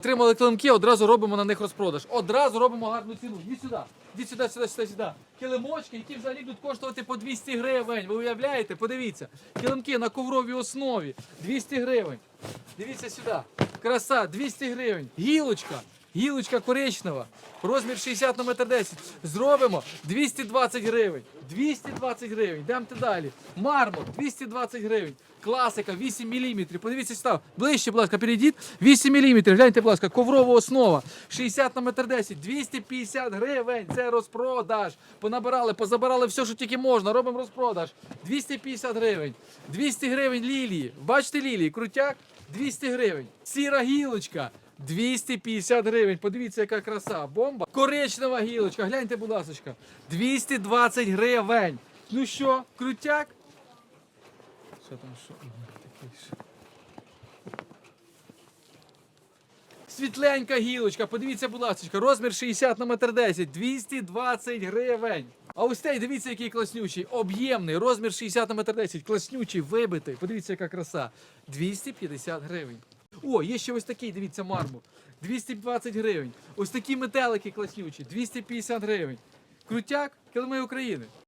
Отримали килимки, одразу робимо на них розпродаж. Одразу робимо гарну ціну. Іди сюди. ді сюди, сюди, сюди, сюди. Килимочки, які взагалі будуть коштувати по 200 гривень. Ви уявляєте? Подивіться. Килимки на ковровій основі. 200 гривень. Дивіться сюди. Краса, 200 гривень. Гілочка. Гілочка коричнева. Розмір 60 на метр 10. Зробимо 220 гривень. 220 гривень. Йдемте далі. Мармур 220 гривень. Класика 8 мм. Подивіться сюди. Ближче, будь ласка, перейдіть. 8 мм. Гляньте, будь ласка, коврова основа. 60 на метр 10. 250 гривень. Це розпродаж. Понабирали, позабирали все, що тільки можна. Робимо розпродаж. 250 гривень. 200 гривень лілії. Бачите лілії? Крутяк? 200 гривень. Сіра гілочка. 250 гривень. Подивіться, яка краса. Бомба. Коричнева гілочка. Гляньте, будь ласка. 220 гривень. Ну що, крутяк? Що там, що? Світленька гілочка, подивіться, будь ласка, розмір 60 на метр 10, 220 гривень. А ось цей, дивіться, який класнючий, об'ємний, розмір 60 на метр 10, класнючий, вибитий. Подивіться, яка краса. 250 гривень. О, є ще ось такий, дивіться, мармур. 220 гривень. Ось такі метелики класнючі, 250 гривень. Крутяк, килими України.